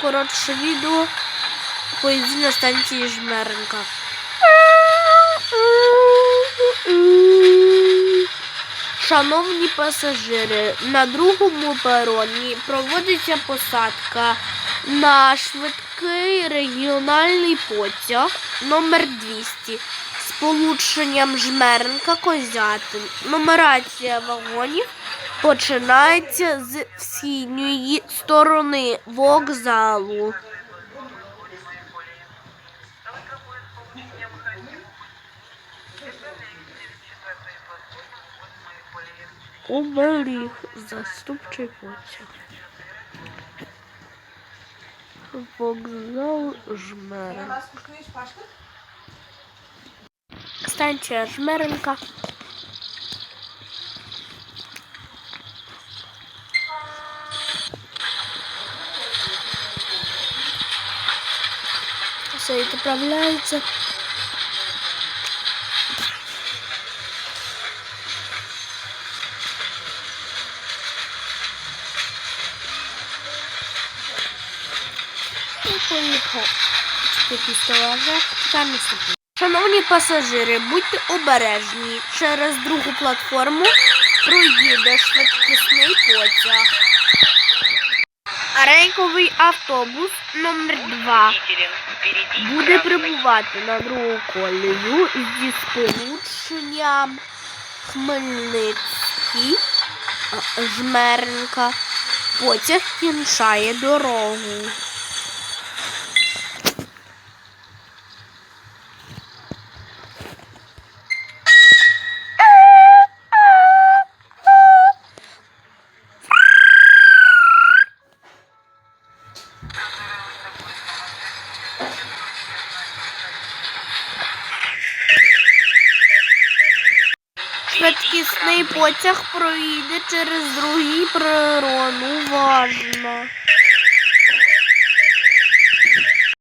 Коротше відео поїзді на станції Жмеренка. Шановні пасажири, на другому пероні проводиться посадка на швидкий регіональний потяг номер 200 з полученням Жмеренка Козятин. Нумерація вагонів починається з східної сторони вокзалу. Оберіг заступчий потяг. Вокзал Жмеренка. Станція Жмеренка. Все. І поїхав. Такий стелажок. Тепер наступний. Шановні пасажири, будьте обережні. Через другу платформу проїде швидкісний потяг. Рейковий автобус номер 2 буде прибувати на другу колію зі сполученням Хмельницький, а, Жмеренка. Потяг кінчає дорогу. Швидкісний потяг проїде через другий перерон. Уважно.